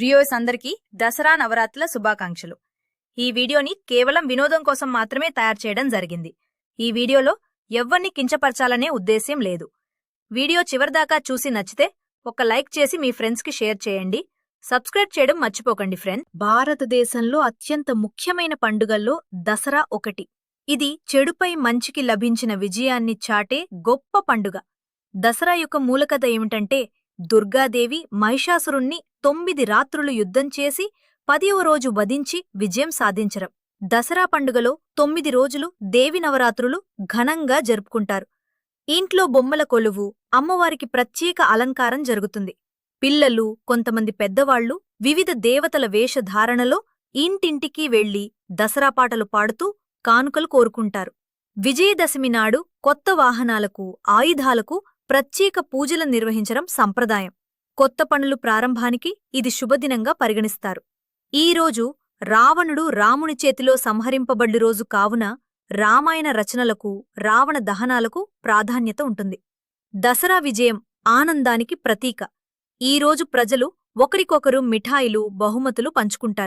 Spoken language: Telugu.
రియోస్ అందరికీ దసరా నవరాత్రుల శుభాకాంక్షలు. ఈ వీడియోని కేవలం వినోదం కోసం మాత్రమే తయారు చేయడం జరిగింది. ఈ వీడియోలో ఎవ్వరిని కించపరచాలనే ఉద్దేశ్యం లేదు. వీడియో చివరిదాకా చూసి నచ్చితే ఒక లైక్ చేసి మీ ఫ్రెండ్స్కి షేర్ చేయండి. సబ్స్క్రైబ్ చేయడం మర్చిపోకండి ఫ్రెండ్. భారతదేశంలో అత్యంత ముఖ్యమైన పండుగల్లో దసరా ఒకటి. ఇది చెడుపై మంచికి లభించిన విజయాన్ని చాటే గొప్ప పండుగ. దసరా యొక్క మూలకథ ఏమిటంటే దుర్గాదేవి మహిషాసురుణ్ణి తొమ్మిది రాత్రులు యుద్ధం చేసి పదివ రోజు వధించి విజయం సాధించరం దసరా పండుగలో తొమ్మిది రోజులు దేవి నవరాత్రులు ఘనంగా జరుపుకుంటారు. ఇంట్లో బొమ్మల కొలువు అమ్మవారికి ప్రత్యేక అలంకారం జరుగుతుంది. పిల్లలు కొంతమంది పెద్దవాళ్ళు వివిధ దేవతల వేషధారణలో ఇంటింటికీ వెళ్ళి దసరా పాటలు పాడుతూ కానుకలు కోరుకుంటారు. విజయదశమి నాడు కొత్త వాహనాలకు ఆయుధాలకు ప్రత్యేక పూజలు నిర్వహించడం సంప్రదాయం. కొత్త పనులు ప్రారంభానికి ఇది శుభదినంగా పరిగణిస్తారు. ఈరోజు రావణుడు రాముని చేతిలో సంహరింపబడి రోజు కావున రామాయణ రచనలకు రావణ దహనాలకు ప్రాధాన్యత ఉంటుంది. దసరా విజయం ఆనందానికి ప్రతీక. ఈరోజు ప్రజలు ఒకరికొకరు మిఠాయిలు బహుమతులు పంచుకుంటారు.